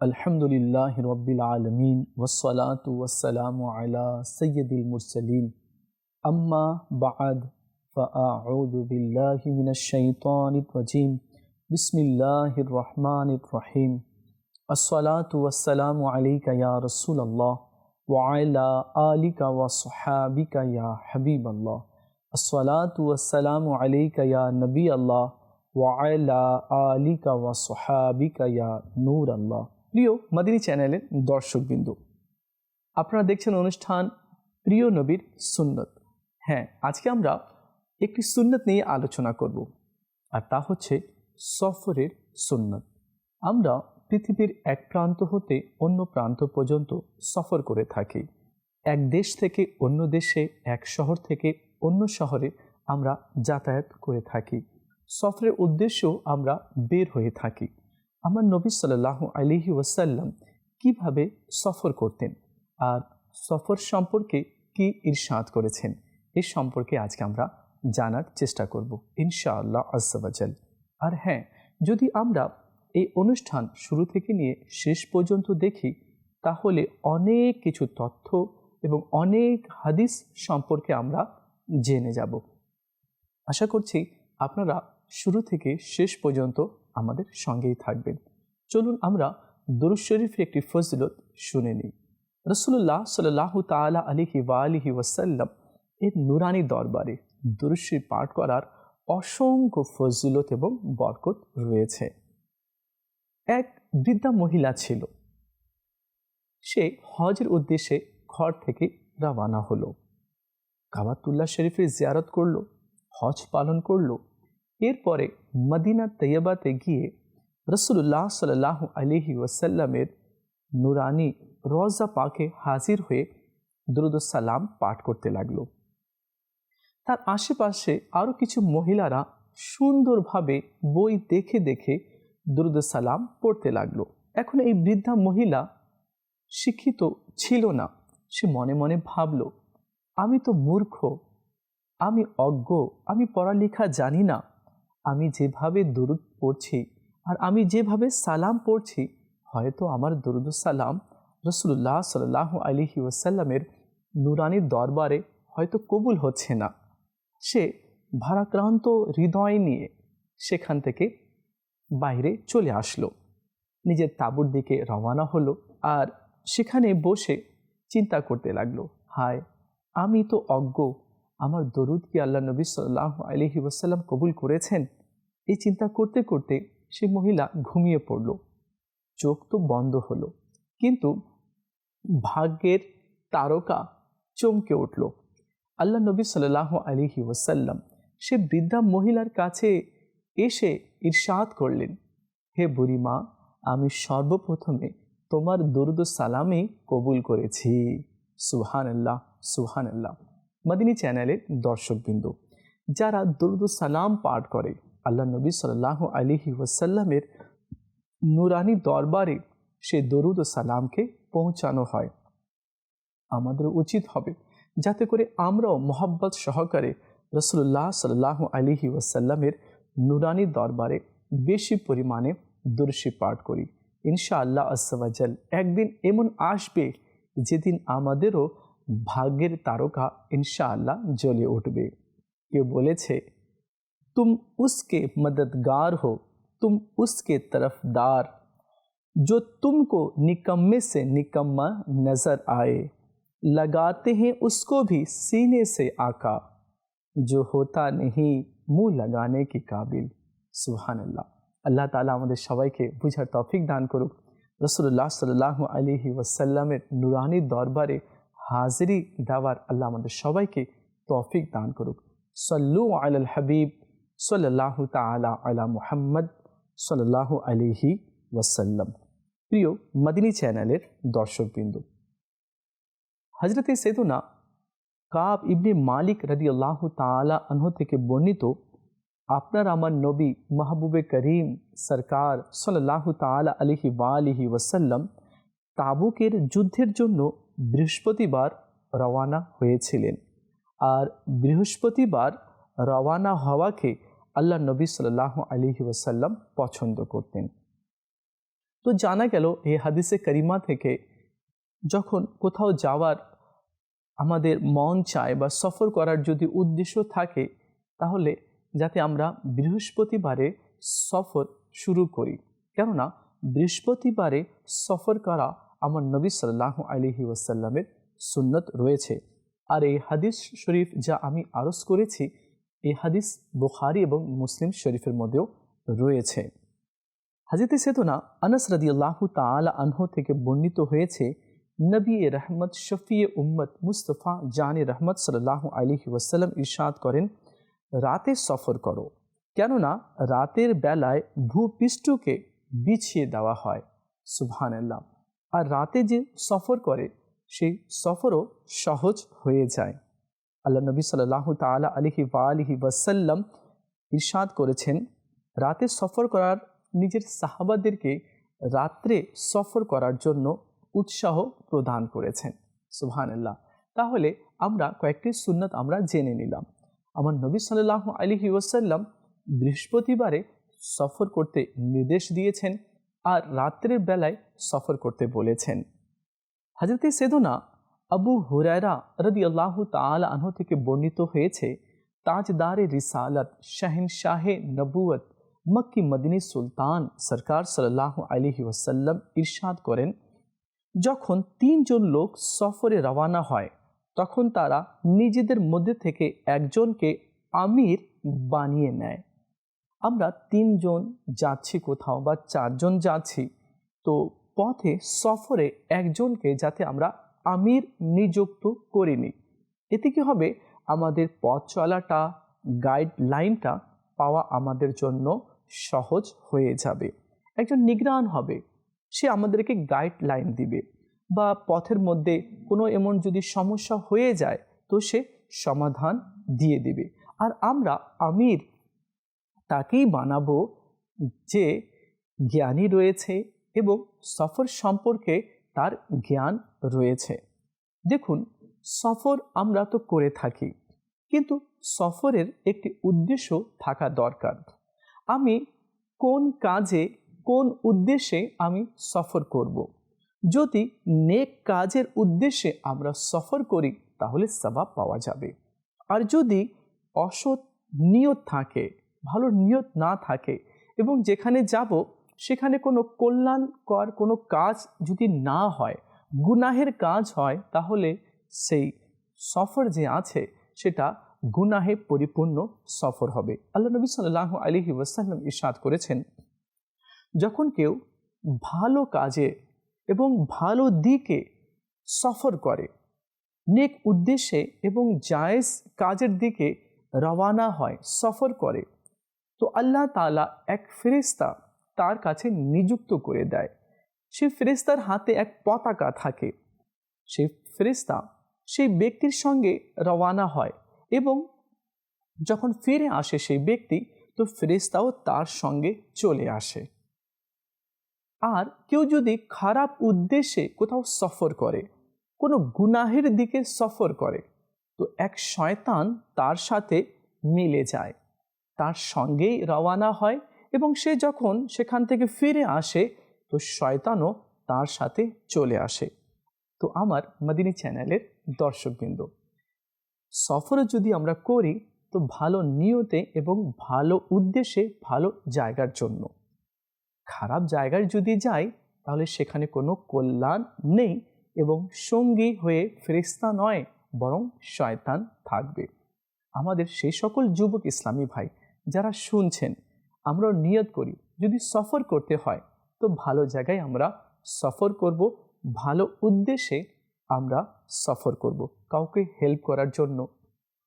الحمد للہ ہر اما بعد بعد فأعوذ بالله من الشيطان الرجيم بسم الله الرحمن الرحيم الصلاة والسلام عليك يا رسول الله وعلى آلك وصحابك يا حبيب الله الصلاة والسلام عليك يا نبي الله وعلى آلك وصحابك يا نور الله প্রিয় মাদিনী চ্যানেলের দর্শকবিন্দু আপনারা দেখছেন অনুষ্ঠান প্রিয় নবীর সুন্নত হ্যাঁ আজকে আমরা একটি সুন্নত নিয়ে আলোচনা করব, আর তা হচ্ছে সফরের সুন্নত। আমরা পৃথিবীর এক প্রান্ত হতে অন্য প্রান্ত পর্যন্ত সফর করে থাকি। এক দেশ থেকে অন্য দেশে, এক শহর থেকে অন্য শহরে আমরা যাতায়াত করে থাকি। সফরের উদ্দেশ্য আমরা বের হয়ে থাকি। আমার নবী সাল্লাহ আলিহি ওয়াসাল্লাম কীভাবে সফর করতেন আর সফর সম্পর্কে কি ইরশাদ করেছেন, এ সম্পর্কে আজকে আমরা জানার চেষ্টা করব, ইনশাআল্লাহ আজ্জাবাজাল আর হ্যাঁ যদি আমরা এই অনুষ্ঠান শুরু থেকে নিয়ে শেষ পর্যন্ত দেখি, তাহলে অনেক কিছু তথ্য এবং অনেক হাদিস সম্পর্কে আমরা জেনে যাব। আশা করছি আপনারা শুরু থেকে শেষ পর্যন্ত আমাদের সঙ্গেই থাকবেন। চলুন আমরা দুরুজ শরীফের একটি ফজিলত শুনে নিই। রসুল্লাহ সাল্লাহ তালা আলিহি ওয়ালিহি ওয়াসাল্লাম এর নুরানি দরবারে দুরুশ্রী পাঠ করার অসংখ্য ফজিলত এবং বরকত রয়েছে। এক বৃদ্ধা মহিলা ছিল। সে হজের উদ্দেশ্যে ঘর থেকে রওয়ানা হলো। কাবাতুল্লাহ শরীফের জিয়ারত করল, হজ পালন করল। এরপরে মদিনা তৈয়বাতে গিয়ে রসুল্লাহ সাল্লাহ আলিহি ওয়াসাল্লামের নুরানি রোজা পাকে হাজির হয়ে দুরুদসালাম পাঠ করতে লাগল। তার আশেপাশে আরও কিছু মহিলারা সুন্দরভাবে বই দেখে দেখে দুরুদসালাম পড়তে লাগল। এখন এই বৃদ্ধা মহিলা শিক্ষিত ছিল না। সে মনে মনে ভাবল, আমি তো মূর্খ, আমি অজ্ঞ, আমি পড়ালেখা জানি না। আমি যেভাবে দরুদ পড়ছি আর আমি যেভাবে সালাম পড়ছি, হয়তো আমার দরুদ সালাম রসুল্লাহ সাল্লাহ আলিহি ওসাল্লামের নুরানির দরবারে হয়তো কবুল হচ্ছে না। সে ভারাক্রান্ত হৃদয় নিয়ে সেখান থেকে বাইরে চলে আসলো। নিজের তাঁবুর দিকে রওয়ানা হলো আর সেখানে বসে চিন্তা করতে লাগল, হায়, আমি তো অজ্ঞ, আমার দরুদ কি আল্লাহ নবী সাল্লাহ আলহি ওসাল্লাম কবুল করেছেন? এই চিন্তা করতে করতে সে মহিলা ঘুমিয়ে পড়ল। চোখ তো বন্ধ হলো, কিন্তু ভাগ্যের তারকা চমকে উঠল। আল্লাহ নবী সাল্লাহ আলিহি ওসাল্লাম সে বৃদ্ধা মহিলার কাছে এসে ইরশাদ করলেন, হে বুড়িমা আমি সর্বপ্রথমে তোমার দুরুদ সালামে কবুল করেছি। সুহান আল্লাহ সুহান আল্লাহ মদিনী চ্যানেলের দর্শকবৃন্দ, যারা দুরুদ সালাম পাঠ করে, আল্লাহ নবী সাল্লাহ আলিহি ওয়াসাল্লামের নুরানি দরবারে সে দরুদ সালামকে পৌঁছানো হয়। আমাদের উচিত হবে যাতে করে আমরাও মোহাব্বত সহকারে রসুল্লাহ সাল্লাহ আলিহি ওয়াসাল্লামের নুরানি দরবারে বেশি পরিমাণে দর্শী পাঠ করি ইনশা আল্লাহ আসবাজাল একদিন এমন আসবে যেদিন আমাদেরও ভাগ্যের তারকা ইনশা আল্লাহ জ্বলে উঠবে কেউ বলেছে तुम उसके मददगार हो तुम उसके तरफदार जो तुमको निकम्मे से निकम्मा नज़र आए لگاتے ہیں اس کو بھی سینے سے آقا جو ہوتا نہیں منہ لگانے کے قابل۔ سبحان اللہ۔ اللہ تعالیٰ ہمارے شوائے کے بجھر توفیق دان کرو۔ رسول اللہ صلی اللہ علیہ وسلم نورانی دور دوربار حاضری دعوار اللہ ہمارے شوائے کے توفیق دان کرو۔ صلو علی الحبیب صلی اللہ تعالیٰ علی محمد صلی اللہ علیہ وسلم۔ প্রিয় মাদিনী চ্যানেলের بندو হজরতে সেদুনা কাব ইবনে মালিক রদি আল্লাহ তালা আনহ থেকে বর্ণিত, আপনার আমার নবী মাহবুবে করিম সরকার সাল্লাহ তালা আলিহি ওয়ালিহি ওয়াসাল্লাম তাবুকের যুদ্ধের জন্য বৃহস্পতিবার রওয়ানা হয়েছিলেন। আর বৃহস্পতিবার রওয়ানা হওয়াকে আল্লাহ নবী সাল্লাহ আলিহি ওয়াসাল্লাম পছন্দ করতেন। তো জানা গেল, এই হাদিসে করিমা থেকে যখন কোথাও যাওয়ার আমাদের মন চায় বা সফর করার যদি উদ্দেশ্য থাকে, তাহলে যাতে আমরা বৃহস্পতিবারে সফর শুরু করি। কেননা, বৃহস্পতিবারে সফর করা আমার নবী সাল্লাহ আলহি ওয়াসাল্লামের সুন্নত রয়েছে। আর এই হাদিস শরীফ যা আমি আরজ করেছি, এই হাদিস বুখারি এবং মুসলিম শরীফের মধ্যেও রয়েছে। হাজিতে সেতনা আনস রদি আল্লাহ তালা আনহ থেকে বর্ণিত হয়েছে নবী রহমত শফি উম্মত মুস্তফা জানি রহমত সাল্লাহ আলহি ওয়াসাল্লাম ইরশাদ করেন, রাতে সফর করো। কেননা রাতের বেলায় ভূপৃষ্ঠকে বিছিয়ে দেওয়া হয়। সুবহান আল্লাহ আর রাতে যে সফর করে, সেই সফরও সহজ হয়ে যায়। আল্লাহ নবী সাল্লাহ তালা আলহি বা আলহি ওয়াসাল্লাম ইরশাদ করেছেন, রাতে সফর করার নিজের সাহাবাদেরকে রাত্রে সফর করার জন্য উৎসাহ প্রদান করেছেন। সুবহান আল্লাহ তাহলে আমরা কয়েকটি সুন্নত আমরা জেনে নিলাম। আমার নবী সাল্লাহ আলহি ওয়াসাল্লাম বৃহস্পতিবারে সফর করতে নির্দেশ দিয়েছেন আর রাত্রের বেলায় সফর করতে বলেছেন। হাজরতে সেদনা আবু হুরায়রা রদি আল্লাহ তাল আনহ থেকে বর্ণিত হয়েছে, তাজদারে রিসালত শাহিন শাহে নবুয়ত মক্কি মদিনী সুলতান সরকার সাল্লাহ আলহি ওয়াসাল্লাম ইরশাদ করেন যখন তিনজন লোক সফরে রওয়ানা হয়, তখন তারা নিজেদের মধ্যে থেকে একজনকে আমির বানিয়ে নেয়। আমরা তিনজন যাচ্ছি কোথাও বা চারজন যাচ্ছি, তো পথে সফরে একজনকে যাতে আমরা আমির নিযুক্ত করিনি এতে কি হবে? আমাদের পথ চলাটা গাইডলাইনটা পাওয়া আমাদের জন্য সহজ হয়ে যাবে। একজন নিগ্রান হবে সে আমাদেরকে গাইডলাইন দিবে। বা পথের মধ্যে কোনো এমন যদি সমস্যা হয়ে যায়, তো সে সমাধান দিয়ে দিবে। আর আমরা আমির তাকেই বানাবো যে জ্ঞানী রয়েছে এবং সফর সম্পর্কে তার জ্ঞান রয়েছে। দেখুন, সফর আমরা তো করে থাকি, কিন্তু সফরের একটি উদ্দেশ্য থাকা দরকার। আমি কোন কাজে কোন উদ্দেশ্যে আমি সফর করব। যদি নেক কাজের উদ্দেশ্যে আমরা সফর করি, তাহলে সবাব পাওয়া যাবে আর যদি অসৎ নিয়ত থাকে, ভালো নিয়ত না থাকে এবং যেখানে যাব, সেখানে কোনো কল্যাণকর কোনো কাজ যদি না হয়, গুনাহের কাজ হয়, তাহলে সেই সফর যে আছে, সেটা গুনাহে পরিপূর্ণ সফর হবে আল্লাহ নবী সাল্লাহ আলহি ওয়াসাল্লাম ইসাদ করেছেন যখন কেউ ভালো কাজে এবং ভালো দিকে সফর করে, নেক উদ্দেশ্যে এবং জায়েজ কাজের দিকে রওয়ানা হয়, সফর করে, তো আল্লাহ তালা এক ফেরিস্তা তার কাছে নিযুক্ত করে দেয়। সে ফেরিস্তার হাতে এক পতাকা থাকে। সেই ফেরিস্তা সেই ব্যক্তির সঙ্গে রওয়ানা হয় এবং যখন ফিরে আসে সেই ব্যক্তি, তো ফেরিস্তাও তার সঙ্গে চলে আসে। আর কেউ যদি খারাপ উদ্দেশ্যে কোথাও সফর করে, কোনো গুনাহের দিকে সফর করে, তো এক শয়তান তার সাথে মিলে যায়। তার সঙ্গেই রওয়ানা হয় এবং সে যখন সেখান থেকে ফিরে আসে, তো শয়তানও তার সাথে চলে আসে। তো আমার মদিনী চ্যানেলের দর্শকবৃন্দ, সফরে যদি আমরা করি, তো ভালো নিয়তে এবং ভালো উদ্দেশ্যে ভালো জায়গার জন্য খারাপ জায়গায় যদি যাই, তাহলে সেখানে কোনো কল্যাণ নেই এবং সঙ্গী হয়ে ফেরিস্তা নয়, বরং শয়তান থাকবে। আমাদের সেই সকল যুবক ইসলামী ভাই, যারা শুনছেন আমরা নিয়ত করি, যদি সফর করতে হয়, তো ভালো জায়গায় আমরা সফর করব, ভালো উদ্দেশ্যে আমরা সফর করব, কাউকে হেল্প করার জন্য।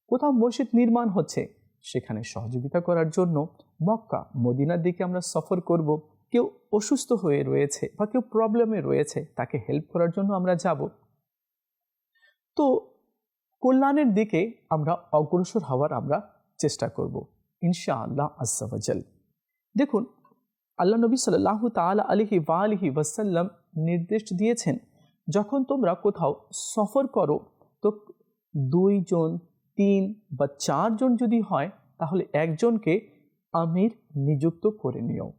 কোথাও মসজিদ নির্মাণ হচ্ছে, সেখানে সহযোগিতা করার জন্য মক্কা, মদিনার দিকে আমরা সফর করব। কেউ অসুস্থ হয়ে রয়েছে বা কেউ প্রবলেমে রয়েছে, তাকে হেল্প করার জন্য আমরা যাব। তো কল্যাণের দিকে আমরা অগ্রসর হওয়ার আমরা চেষ্টা করব ইনশা আল্লাহ আসাফাজাল দেখুন, আল্লাহ নবী সাল্লাহ তাল আলহি বা আলহি ওয়াসাল্লাম নির্দেশ দিয়েছেন, যখন তোমরা কোথাও সফর করো, তো দুইজন তিন বা চারজন যদি হয়, তাহলে একজনকে আমির নিযুক্ত করে নিও।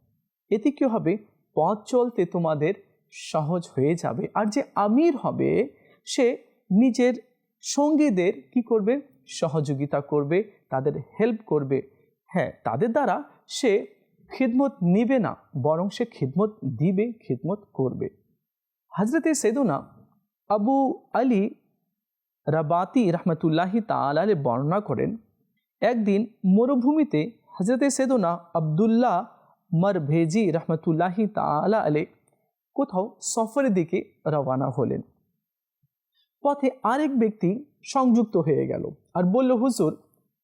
এতে কী হবে? পথ চলতে তোমাদের সহজ হয়ে যাবে। আর যে আমির হবে, সে নিজের সঙ্গীদের কি করবে? সহযোগিতা করবে, তাদের হেল্প করবে। হ্যাঁ তাদের দ্বারা সে খিদমত নিবে না, বরং সে খিদমত দিবে, খিদমত করবে। হজরতে সেদুনা আবু আলী রাবাতি রহমতুল্লাহি তালে বর্ণনা করেন, একদিন মরুভূমিতে হজরতে সেদুনা আবদুল্লাহ মারভেজি রহমতুল্লাহি তালা আলে কোথাও সফরের দিকে রওয়ানা হলেন। পথে আরেক ব্যক্তি সংযুক্ত হয়ে গেল আর বলল, হুজুর,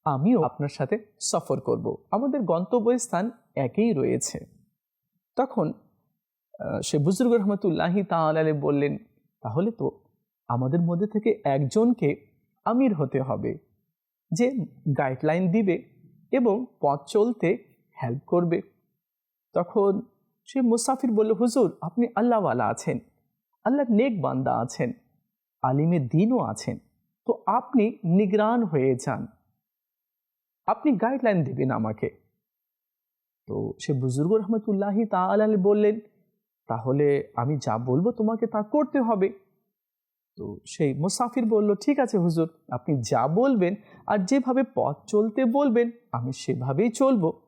আমিও আপনার সাথে সফর করব। আমাদের গন্তব্যস্থান একই রয়েছে। তখন সে বুজুর্গ রহমতুল্লাহি তাহলে বললেন, তাহলে তো আমাদের মধ্যে থেকে একজনকে আমির হতে হবে, যে গাইডলাইন দিবে এবং পথ চলতে হেল্প করবে। তখন সে মুসাফির বলল, হুজুর, আপনি আল্লাহওয়ালা আছেন, আল্লাহর নেক বান্দা আছেন আলিমে দিনও আছেন। তো আপনি নিগরান হয়ে যান। আপনি গাইডলাইন দেবেন আমাকে। তো সে বুজুর্গ রহমতুল্লাহি তাহলে বললেন, তাহলে আমি যা বলব তোমাকে তা করতে হবে। তো সেই মুসাফির বলল, ঠিক আছে হুজুর, আপনি যা বলবেন আর যেভাবে পথ চলতে বলবেন, আমি সেভাবেই চলবো।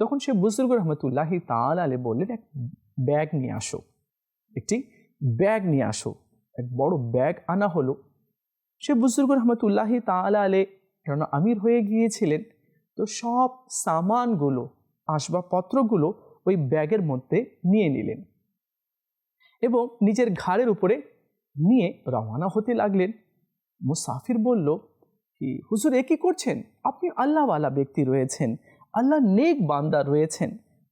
তখন সে বুজুর্গ রহমতুল্লাহি তাহলে বললেন, এক ব্যাগ নিয়ে আসো। একটি ব্যাগ নিয়ে আসো। এক বড় ব্যাগ আনা হলো। সে বুজুর্গ রহমতুল্লাহি তাহলে আলে কেননা আমির হয়ে গিয়েছিলেন, তো সব সামানগুলো, আসবাবপত্রগুলো ওই ব্যাগের মধ্যে নিয়ে নিলেন এবং নিজের ঘাড়ের উপরে নিয়ে রওয়ানা হতে লাগলেন। মুসাফির বলল কি হুজুর, এ কী করছেন? আপনি আল্লাহওয়ালা ব্যক্তি রয়েছেন। আল্লাহ নেক বান্দা রয়েছেন।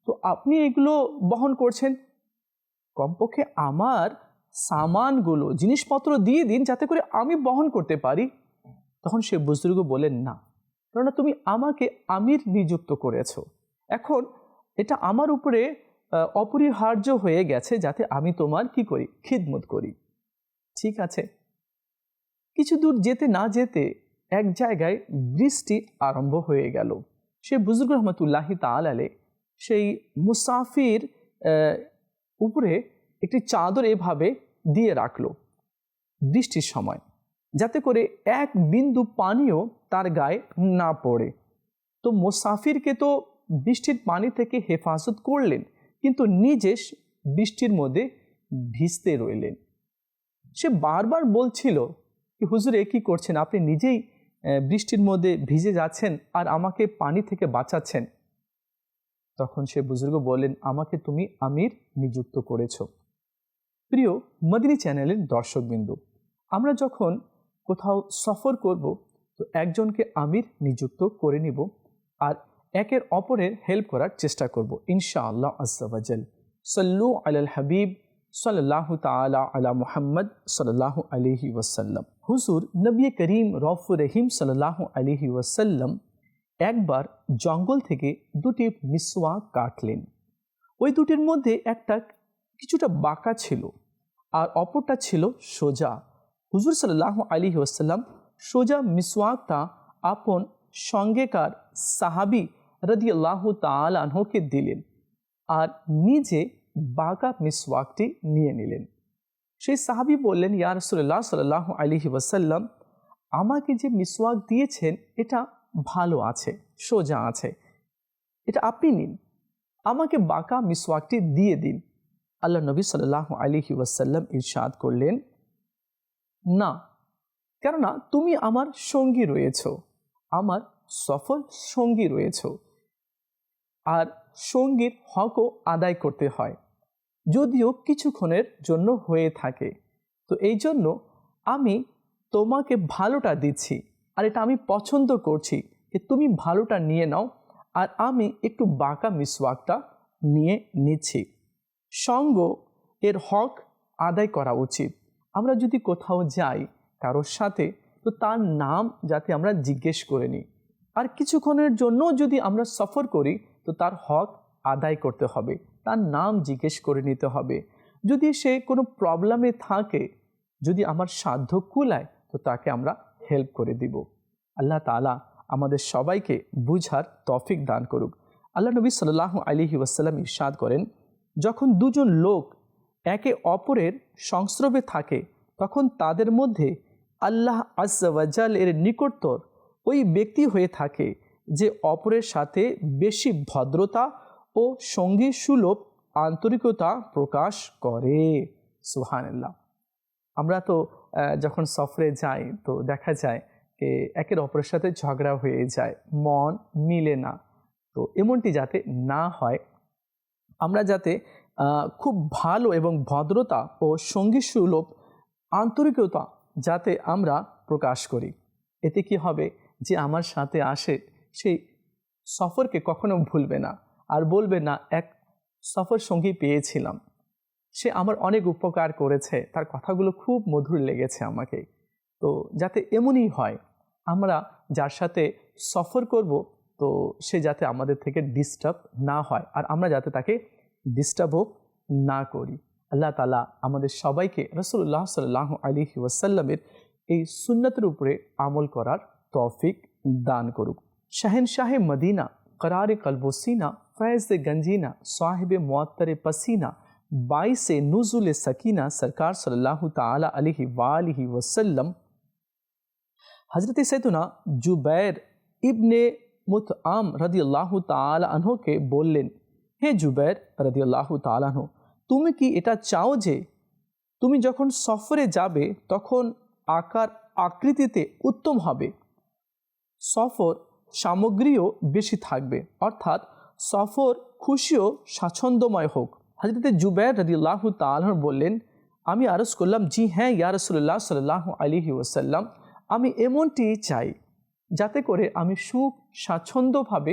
তো আপনি এগুলো বহন করছেন? কমপক্ষে আমার সামানগুলো, জিনিসপত্র দিয়ে দিন যাতে করে আমি বহন করতে পারি। তখন সে বুজুর্গ বলেন না, কেননা তুমি আমাকে আমির নিযুক্ত করেছ। এখন এটা আমার উপরে অপরিহার্য হয়ে গেছে যাতে আমি তোমার কি করি? খিদমত করি। ঠিক আছে। কিছু দূর যেতে না যেতে এক জায়গায় বৃষ্টি আরম্ভ হয়ে গেল। সে বুজুর্গ রহমতুল্লাহি তালালে সেই মুসাফির উপরে একটি চাদর এভাবে দিয়ে রাখল বৃষ্টির সময়, যাতে করে এক বিন্দু পানিও তার গায়ে না পড়ে। তো মোসাফিরকে তো বৃষ্টির পানি থেকে হেফাজত করলেন, কিন্তু নিজে বৃষ্টির মধ্যে ভিজতে রইলেন। সে বারবার বলছিল কি, হুজুর, এ কী করছেন? আপনি নিজেই বৃষ্টির মধ্যে ভিজে যাচ্ছেন আর আমাকে পানি থেকে বাঁচাচ্ছেন। তখন সে বুজুর্গ বললেন, আমাকে তুমি আমির নিযুক্ত করেছ। প্রিয়, মদিনী চ্যানেলের দর্শকবিন্দু, আমরা যখন কোথাও সফর করব, তো একজনকে আমির নিযুক্ত করে নিব আর একের অপরের হেল্প করার চেষ্টা করব ইনশা আল্লাহ আজাল সল্লু আল হাবিব। সাল্লাহ তালা আলা মুহাম্মদ সাল্লাহ আলহি ওয়াসাল্লাম। হুজুর, নবী করিম রফুর রহিম সাল্লাহ আলহি ওয়াসাল্লাম একবার জঙ্গল থেকে দুটি মিসওয়া কাটলেন। ওই দুটির মধ্যে একটা কিছুটা বাঁকা ছিল আর অপরটা ছিল সোজা। হুজুর সাল্লাহ আলী ওয়াসাল্লাম সোজা মিসওয়াকটা আপন সঙ্গেকার সাহাবি রদি আল্লাহ তালহকে দিলেন আর নিজে বাঁকা মিসওয়াকটি নিয়ে নিলেন। সেই সাহাবি বললেন, ইয়া রসুল্লাহ সাল্লাহ আলহি ওয়াসাল্লাম, আমাকে যে মিসওয়াক দিয়েছেন, এটা ভালো আছে, সোজা আছে। এটা আপনি নিন। আমাকে বাঁকা মিসওয়াকটি দিয়ে দিন। আল্লাহ নবী সাল্লাহ আলহি ওয়াসাল্লাম ইরশাদ করলেন, না, কেননা তুমি আমার সঙ্গী রয়েছ, আমার সফল সঙ্গী রয়েছ। আর সঙ্গীর হকও আদায় করতে হয়, যদিও কিছুক্ষণের জন্য হয়ে থাকে। তো এই জন্য আমি তোমাকে ভালোটা দিচ্ছি, আর এটা আমি পছন্দ করছি যে তুমি ভালোটা নিয়ে নাও, আর আমি একটু বাঁকা মিসওয়াকটা নিয়ে নিচ্ছি। সঙ্গ এর হক আদায় করা উচিত। আমরা যদি কোথাও যাই কারোর সাথে, তো তার নাম যাতে আমরা জিজ্ঞেস করে নিই। আর কিছুক্ষণের জন্য যদি আমরা সফর করি তো তার হক আদায় করতে হবে, তার নাম জিজ্ঞেস করে নিতে হবে। যদি সে কোনো প্রবলেমে থাকে, যদি আমার সাধ্য কুলায়, তো তাকে আমরা হেল্প করে দিব। আল্লাহ তালা আমাদের সবাইকে বুঝার তফিক দান করুক। আল্লাহ নবী সাল্লাহ আলিহি ওয়াসাল্লাম ইরশাদ করেন, যখন দুজন লোক একে অপরের সংস্রবে থাকে, তখন তাদের মধ্যে আল্লাহ আজ্জাওয়াজাল এর নিকটতর ওই ব্যক্তি হয়ে থাকে। যে অপরের সাথে বেশি ভদ্রতা ও সঙ্গী সুলভ আন্তরিকতা প্রকাশ করে। সুহানাল্লাহ আমরা তো যখন সফরে যাই, তো দেখা যায় যে একের অপরের সাথে ঝগড়া হয়ে যায়, মন মিলে না। তো এমনটি যাতে না হয়, আমরা যাতে খুব ভালো এবং ভদ্রতা ও সঙ্গী সুলভ আন্তরিকতা যাতে আমরা প্রকাশ করি। এতে কি হবে যে আমার সাথে আসে সেই সফরকে কখনো ভুলবে না আর বলবে না, এক সফর সঙ্গী পেয়েছিলাম। সে আমার অনেক উপকার করেছে। তার কথাগুলো খুব মধুর লেগেছে আমাকে। তো যাতে এমনই হয়, আমরা যার সাথে সফর করব, তো সে যাতে আমাদের থেকে ডিস্টার্ব না হয় আর আমরা যাতে তাকে ডিস্টার্বও না করি। আল্লাহ তালা আমাদের সবাইকে রসুল্লাহ সাল্লাহ আলিহি ওয়াসাল্লামের এই সুন্নতের উপরে আমল করার তৌফিক দান করুক। شہنشاہ مدینہ، قرار قلب و سینہ، فیض گنجینہ، صاحب معطر پسینہ، باعث نزول سکینہ سرکار صلی اللہ تعالی علیہ وآلہ وسلم، حضرت سیدنا جبیر ابن متعام رضی اللہ تعالی عنہ کے بول لین ہے جبیر بولলেন হে জুবের রাদিয়াল্লাহু তালানো তুমি কি এটা চাও যে তুমি যখন সফরে যাবে তখন আকার আকৃতিতে উত্তম হবে سفر সামগ্রীও বেশি থাকবে। অর্থাৎ সফর খুশিও স্বাচ্ছন্দ্যময় হোক। হাজরতে জুবের রদিল্লাহ তালহর বললেন, আমি আরজ করলাম, জি হ্যাঁ ইয়া রসুল্লাহ সাল্লাহ আলিহি ওসাল্লাম আমি এমনটি চাই যাতে করে আমি সুখ, স্বাচ্ছন্দ্যভাবে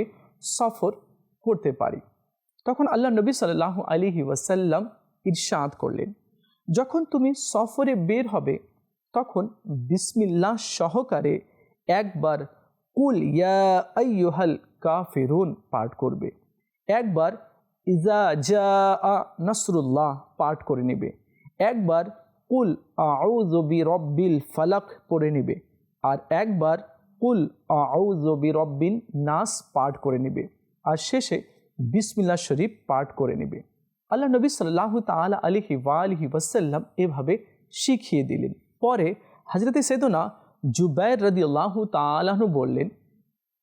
সফর করতে পারি। তখন আল্লাহ নবী সাল্লাহ আলিহি ওয়াসাল্লাম ইরশাদ করলেন, যখন তুমি সফরে বের হবে, তখন বিসমিল্লাহ সহকারে একবার কুল ইয়া আইয়ুহাল কাফিরুন পাঠ করবে। একবার ইজা জা নসরুল্লাহ পাঠ করে নেবে। একবার কুল আউজবি রব্বিল ফালাক পড়ে নেবে। আর একবার কুল আউজবি রব্বিন নাস পাঠ করে নেবে। আর শেষে বিসমিল্লা শরীফ পাঠ করে নেবে। আল্লাহ নবী সাল্লাহ তালা আলিহি ওয়ালিহি ওয়াসাল্লাম এভাবে শিখিয়ে দিলেন। পরে হজরত সেদনা জুবাইর রদি আল্লাহ তালাহনু বললেন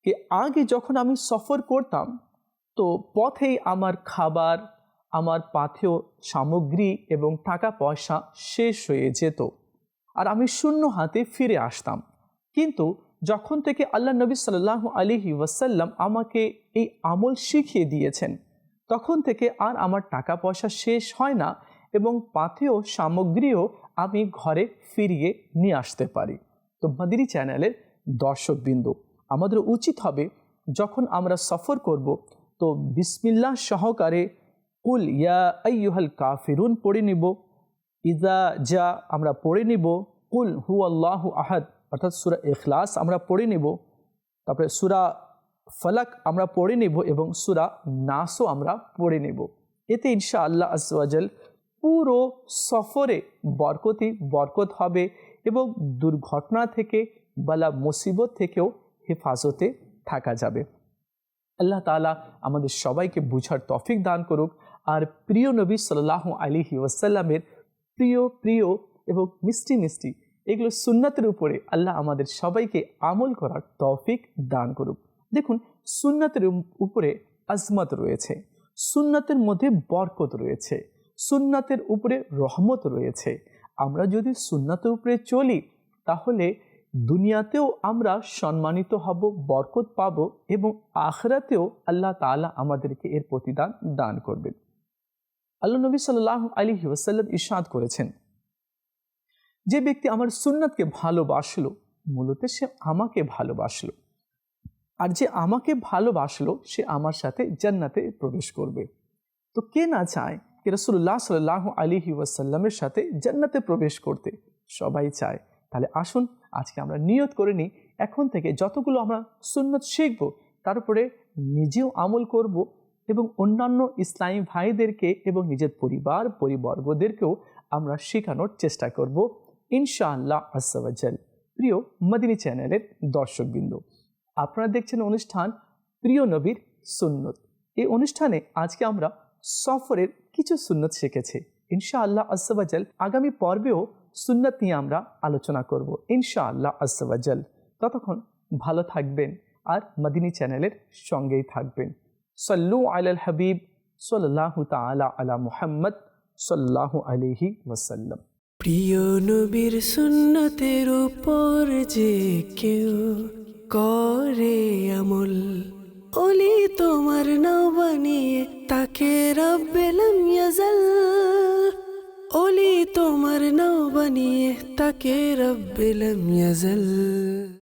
যে, আগে যখন আমি সফর করতাম, তো পথেই আমার খাবার, আমার পাথেয় সামগ্রী এবং টাকা পয়সা শেষ হয়ে যেত আর আমি শূন্য হাতে ফিরে আসতাম। কিন্তু যখন থেকে আল্লাহ নবী সাল্লাহ আলিহি ওয়াসাল্লাম আমাকে এই আমল শিখিয়ে দিয়েছেন, তখন থেকে আর আমার টাকা পয়সা শেষ হয় না এবং পাথেয় সামগ্রীও আমি ঘরে ফিরিয়ে নিয়ে আসতে পারি। তো মাদিরি চ্যানেলের দর্শকবৃন্দ। আমাদের উচিত হবে যখন আমরা সফর করব, তো বিসমিল্লাহ সহকারে কুল ইয়া আইয়ুহাল কাফিরুন পড়ে নিব। ইদা যা আমরা পড়ে নিব, কুল হু আল্লাহ আহাদ, অর্থাৎ সুরা এখলাস আমরা পড়ে নিব। তারপরে সুরা ফলাক আমরা পড়ে নেব এবং সুরা নাসও আমরা পড়ে নেব। এতে ইনশা আল্লাহ আসওয়াজল পুরো সফরে বরকতি, বরকত হবে। এবং দুর্ঘটনা থেকে বালা মুসিবত থেকেও হেফাজতে থাকা যাবে। আল্লাহ তালা আমাদের সবাইকে বুঝার তফিক দান করুক। আর প্রিয় নবী সাল্লাহ আলিহি ওয়াসাল্লামের প্রিয় প্রিয় এবং মিষ্টি মিষ্টি এগুলো সুন্নাতের উপরে আল্লাহ আমাদের সবাইকে আমল করার তফিক দান করুক। দেখুন, সুন্নাতের উপরে আজমত রয়েছে, সুন্নাতের মধ্যে বরকত রয়েছে, সুন্নাতের উপরে রহমত রয়েছে আমরা যদি সুন্নাতের উপরে চলি, তাহলে দুনিয়াতেও আমরা সম্মানিত হব, বরকত পাব এবং আখরাতেও আল্লাহ তালা আমাদেরকে এর প্রতিদান দান করবেন। আল্লাহ নবী সাল্লাহ আলী ওসাল্লাম ইশাদ করেছেন, যে ব্যক্তি আমার সুন্নাতকে ভালোবাসলো, মূলত সে আমাকে ভালোবাসলো। আর যে আমাকে ভালোবাসলো, সে আমার সাথে জান্নাতে প্রবেশ করবে। তো কে না চায় রসুল্লাহ সাল্লাহ আলিহি ওয়াসাল্লামের সাথে জান্নাতে প্রবেশ করতে সবাই চায়। তাহলে আসুন, আজকে আমরা নিয়ত করে নিই, এখন থেকে যতগুলো আমরা সুন্নত শিখব, তার উপরে নিজেও আমল করব এবং অন্যান্য ইসলামী ভাইদেরকে এবং নিজের পরিবার, পরিবর্গদেরকেও আমরা শেখানোর চেষ্টা করব, ইনশাআল্লাহ আসাবাজাল প্রিয় মদিনী চ্যানেলের দর্শকবৃন্দ, আপনারা দেখছেন অনুষ্ঠান প্রিয় নবীর সুন্নত। এই অনুষ্ঠানে আজকে আমরা সফরের কিছু সুন্নত শিখেছি। ইনশাআল্লাহ আসাবাজাল আগামী পর্বেও সুন্নত নিয়ে আমরা আলোচনা করব। ইনশাআল্লাহ আসাবাজাল ততক্ষণ ভালো থাকবেন আর মদিনী চ্যানেলের সঙ্গেই থাকবেন। সল্লু আলাল হাবিব সাল্লাহ তালা আলা মুহাম্মদ সাল্লাহ আলহি ওয়াসাল্লাম। প্রিয় নবীর সুন্নতের উপর যে কেউ করে আমল ওলি তোমার নাও বানিয়ে তাকে রব্বেলাম ইয়াজাল ওলি তোমার নাও বানিয়ে তাকে রব্বেলাম ইয়াজাল